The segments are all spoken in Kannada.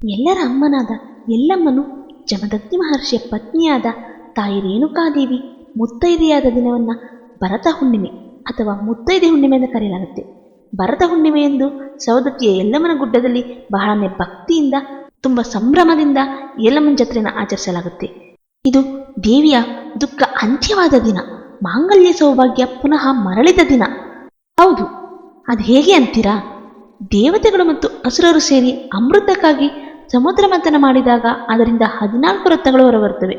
ಎಲ್ಲರ ಅಮ್ಮನಾದ ಎಲ್ಲಮ್ಮನು ಜಮದಗ್ನಿ ಮಹರ್ಷಿಯ ಪತ್ನಿಯಾದ ತಾಯಿ ರೇಣುಕಾದೇವಿ ಮುತ್ತೈದೆಯಾದ ದಿನವನ್ನು ಭರತ ಹುಣ್ಣಿಮೆ ಅಥವಾ ಮುತ್ತೈದೆ ಹುಣ್ಣಿಮೆ ಎಂದು ಕರೆಯಲಾಗುತ್ತೆ. ಭರತ ಹುಣ್ಣಿಮೆ ಎಂದು ಸವದತ್ತಿಯ ಎಲ್ಲಮ್ಮನ ಗುಡ್ಡದಲ್ಲಿ ಬಹಳನೇ ಭಕ್ತಿಯಿಂದ, ತುಂಬ ಸಂಭ್ರಮದಿಂದ ಎಲ್ಲಮ್ಮನ ಜಾತ್ರೆಯನ್ನು ಆಚರಿಸಲಾಗುತ್ತೆ. ಇದು ದೇವಿಯ ದುಃಖ ಅಂತ್ಯವಾದ ದಿನ, ಮಾಂಗಲ್ಯ ಸೌಭಾಗ್ಯ ಪುನಃ ಮರಳಿದ ದಿನ. ಹೌದು, ಅದು ಹೇಗೆ ಅಂತೀರಾ? ದೇವತೆಗಳು ಮತ್ತು ಅಸುರರು ಸೇರಿ ಅಮೃತಕ್ಕಾಗಿ ಸಮುದ್ರ ಮಂಥನ ಮಾಡಿದಾಗ ಅದರಿಂದ ಹದಿನಾಲ್ಕು ರತ್ನಗಳು ಹೊರಬರುತ್ತವೆ.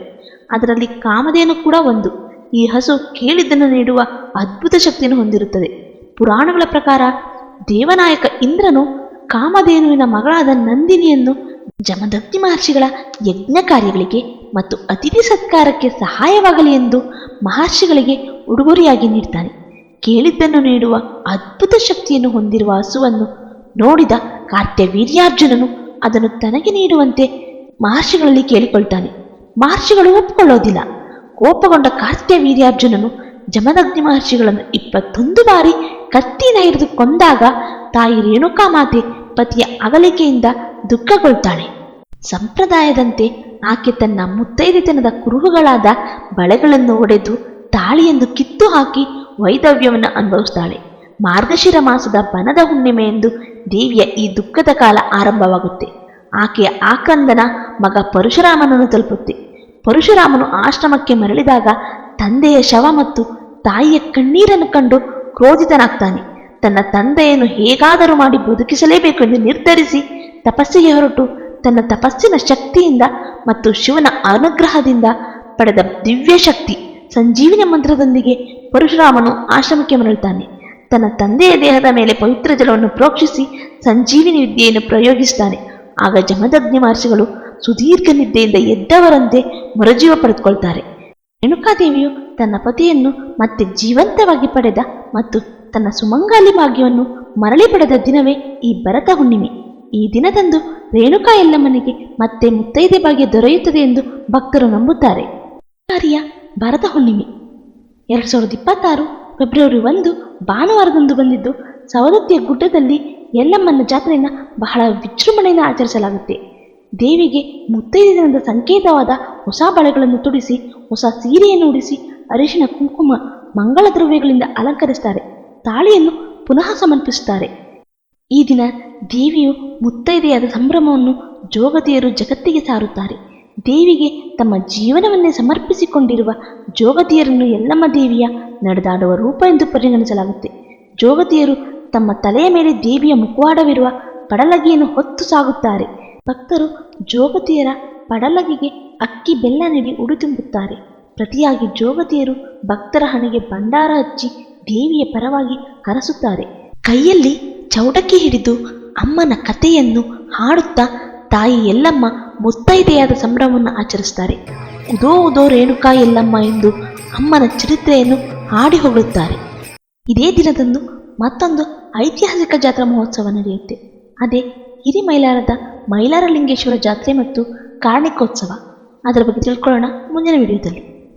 ಅದರಲ್ಲಿ ಕಾಮಧೇನು ಕೂಡ ಒಂದು. ಈ ಹಸು ಕೇಳಿದ್ದನ್ನು ನೀಡುವ ಅದ್ಭುತ ಶಕ್ತಿಯನ್ನು ಹೊಂದಿರುತ್ತದೆ. ಪುರಾಣಗಳ ಪ್ರಕಾರ ದೇವನಾಯಕ ಇಂದ್ರನು ಕಾಮಧೇನುವಿನ ಮಗಳಾದ ನಂದಿನಿಯನ್ನು ಜಮದಗ್ನಿ ಮಹರ್ಷಿಗಳ ಯಜ್ಞ ಕಾರ್ಯಗಳಿಗೆ ಮತ್ತು ಅತಿಥಿ ಸತ್ಕಾರಕ್ಕೆ ಸಹಾಯವಾಗಲಿ ಎಂದು ಮಹರ್ಷಿಗಳಿಗೆ ಉಡುಗೊರೆಯಾಗಿ ನೀಡ್ತಾನೆ. ಕೇಳಿದ್ದನ್ನು ನೀಡುವ ಅದ್ಭುತ ಶಕ್ತಿಯನ್ನು ಹೊಂದಿರುವ ಹಸುವನ್ನು ನೋಡಿದ ಕಾರ್ತ್ಯವೀರ್ಯಾರ್ಜುನನು ಅದನ್ನು ತನಗೆ ನೀಡುವಂತೆ ಮಹರ್ಷಿಗಳಲ್ಲಿ ಕೇಳಿಕೊಳ್ತಾನೆ. ಮಹರ್ಷಿಗಳು ಒಪ್ಪಿಕೊಳ್ಳೋದಿಲ್ಲ ಕೋಪಗೊಂಡ ಕಾರ್ತ್ಯವೀರ್ಯಾರ್ಜುನನು ಜಮದಗ್ನಿ ಮಹರ್ಷಿಗಳನ್ನು ಇಪ್ಪತ್ತೊಂದು ಬಾರಿ ಕತ್ತಿನ ಹಿಡಿದು ಕೊಂದಾಗ ತಾಯಿ ರೇಣುಕಾ ಮಾತೆ ಪತಿಯ ಅಗಲಿಕೆಯಿಂದ ದುಃಖಗೊಳ್ತಾಳೆ. ಸಂಪ್ರದಾಯದಂತೆ ಆಕೆ ತನ್ನ ಮುತ್ತೈದೆತನದ ಕುರುಹುಗಳಾದ ಬಳೆಗಳನ್ನು ಒಡೆದು ತಾಳಿಯನ್ನು ಕಿತ್ತು ಹಾಕಿ ವೈದವ್ಯವನ್ನು ಅನುಭವಿಸ್ತಾಳೆ. ಮಾರ್ಗಶಿರ ಮಾಸದ ಬನದ ಹುಣ್ಣಿಮೆ ಎಂದು ದೇವಿಯ ಈ ದುಃಖದ ಕಾಲ ಆರಂಭವಾಗುತ್ತೆ. ಆಕೆಯ ಆಕಂದನ ಮಗ ಪರಶುರಾಮನನ್ನು ತಲುಪುತ್ತೆ. ಪರಶುರಾಮನು ಆಶ್ರಮಕ್ಕೆ ಮರಳಿದಾಗ ತಂದೆಯ ಶವ ಮತ್ತು ತಾಯಿಯ ಕಣ್ಣೀರನ್ನು ಕಂಡು ಕ್ರೋಧಿತನಾಗ್ತಾನೆ. ತನ್ನ ತಂದೆಯನ್ನು ಹೇಗಾದರೂ ಮಾಡಿ ಬದುಕಿಸಲೇಬೇಕು ಎಂದು ನಿರ್ಧರಿಸಿ ತಪಸ್ಸಿಗೆ ಹೊರಟು ತನ್ನ ತಪಸ್ಸಿನ ಶಕ್ತಿಯಿಂದ ಮತ್ತು ಶಿವನ ಅನುಗ್ರಹದಿಂದ ಪಡೆದ ದಿವ್ಯ ಶಕ್ತಿ ಸಂಜೀವಿನಿ ಮಂತ್ರದೊಂದಿಗೆ ಪರಶುರಾಮನು ಆಶ್ರಮಕ್ಕೆ ಮರಳುತ್ತಾನೆ. ತನ್ನ ತಂದೆಯ ದೇಹದ ಮೇಲೆ ಪವಿತ್ರ ಜಲವನ್ನು ಪ್ರೋಕ್ಷಿಸಿ ಸಂಜೀವಿನಿ ವಿದ್ಯೆಯನ್ನು ಪ್ರಯೋಗಿಸ್ತಾನೆ. ಆಗ ಜಮದಗ್ನಿ ಮಹರ್ಷಿಗಳು ಸುದೀರ್ಘ ನಿದ್ದೆಯಿಂದ ಎದ್ದವರಂತೆ ಮರುಜೀವ ಪಡೆದುಕೊಳ್ತಾರೆ. ರೇಣುಕಾದೇವಿಯು ತನ್ನ ಪತಿಯನ್ನು ಮತ್ತೆ ಜೀವಂತವಾಗಿ ಪಡೆದ ಮತ್ತು ತನ್ನ ಸುಮಂಗಾಲಿ ಭಾಗ್ಯವನ್ನು ಮರಳಿ ಪಡೆದ ದಿನವೇ ಈ ಭರತ ಹುಣ್ಣಿಮೆ. ಈ ದಿನದಂದು ರೇಣುಕಾ ಎಲ್ಲಮ್ಮನಿಗೆ ಮತ್ತೆ ಮುತ್ತೈದೆ ಭಾಗ್ಯ ದೊರೆಯುತ್ತದೆ ಎಂದು ಭಕ್ತರು ನಂಬುತ್ತಾರೆ. ಭರತ ಹುಣ್ಣಿಮೆ. ಎರಡು ಸಾವಿರದ ಇಪ್ಪತ್ತಾರು ಫೆಬ್ರವರಿ ಒಂದು ಭಾನುವಾರದಂದು ಬಂದಿದ್ದು ಸವದತ್ತಿಯ ಗುಡ್ಡದಲ್ಲಿ ಯಲ್ಲಮ್ಮನ ಜಾತ್ರೆಯನ್ನು ಬಹಳ ವಿಜೃಂಭಣೆಯಿಂದ ಆಚರಿಸಲಾಗುತ್ತೆ. ದೇವಿಗೆ ಮುತ್ತೈದಿನದ ಸಂಕೇತವಾದ ಹೊಸ ಬಳೆಗಳನ್ನು ತೊಡಿಸಿ, ಹೊಸ ಸೀರೆಯನ್ನು ಉಡಿಸಿ, ಅರಿಶಿನ, ಕುಂಕುಮ, ಮಂಗಳ ದ್ರವ್ಯಗಳಿಂದ ಅಲಂಕರಿಸ್ತಾರೆ, ತಾಳಿಯನ್ನು ಪುನಃ ಸಮರ್ಪಿಸುತ್ತಾರೆ. ಈ ದಿನ ದೇವಿಯು ಮುತ್ತೈದೆಯಾದ ಸಂಭ್ರಮವನ್ನು ಜೋಗತಿಯರು ಜಗತ್ತಿಗೆ ಸಾರುತ್ತಾರೆ. ದೇವಿಗೆ ತಮ್ಮ ಜೀವನವನ್ನೇ ಸಮರ್ಪಿಸಿಕೊಂಡಿರುವ ಜೋಗತಿಯರನ್ನು ಯಲ್ಲಮ್ಮ ದೇವಿಯ ನಡೆದಾಡುವ ರೂಪ ಎಂದು ಪರಿಗಣಿಸಲಾಗುತ್ತೆ. ಜೋಗತಿಯರು ತಮ್ಮ ತಲೆಯ ಮೇಲೆ ದೇವಿಯ ಮುಖವಾಡವಿರುವ ಪಡಲಗಿಯನ್ನು ಹೊತ್ತು ಸಾಗುತ್ತಾರೆ. ಭಕ್ತರು ಜೋಗತಿಯರ ಪಡಲಗಿಗೆ ಅಕ್ಕಿ ಬೆಲ್ಲ ನೀಡಿ ಉಡುತುಂಬುತ್ತಾರೆ. ಪ್ರತಿಯಾಗಿ ಜೋಗತಿಯರು ಭಕ್ತರ ಹಣೆಗೆ ಭಂಡಾರ ಹಚ್ಚಿ ದೇವಿಯ ಪರವಾಗಿ ಹರಸುತ್ತಾರೆ. ಕೈಯಲ್ಲಿ ಚೌಡಕ್ಕಿ ಹಿಡಿದು ಅಮ್ಮನ ಕಥೆಯನ್ನು ಹಾಡುತ್ತಾ ತಾಯಿ ಎಲ್ಲಮ್ಮ ಮುತ್ತೈದೆಯಾದ ಸಂಭ್ರಮವನ್ನು ಆಚರಿಸುತ್ತಾರೆ. ಉದೋ ಉದೋ ರೇಣುಕಾ ಎಲ್ಲಮ್ಮ ಎಂದು ಅಮ್ಮನ ಚರಿತ್ರೆಯನ್ನು ಹಾಡಿ ಹೊಗಳುತ್ತಾರೆ. ಇದೇ ದಿನದಂದು ಮತ್ತೊಂದು ಐತಿಹಾಸಿಕ ಜಾತ್ರಾ ಮಹೋತ್ಸವ ನಡೆಯುತ್ತೆ. ಅದೇ ಹಿರಿ ಮೈಲಾರದ ಮೈಲಾರಲಿಂಗೇಶ್ವರ ಜಾತ್ರೆ ಮತ್ತು ಕಾರ್ಣಿಕೋತ್ಸವ. ಅದರ ಬಗ್ಗೆ ತಿಳ್ಕೊಳ್ಳೋಣ ಮುಂದಿನ ವಿಡಿಯೋದಲ್ಲಿ.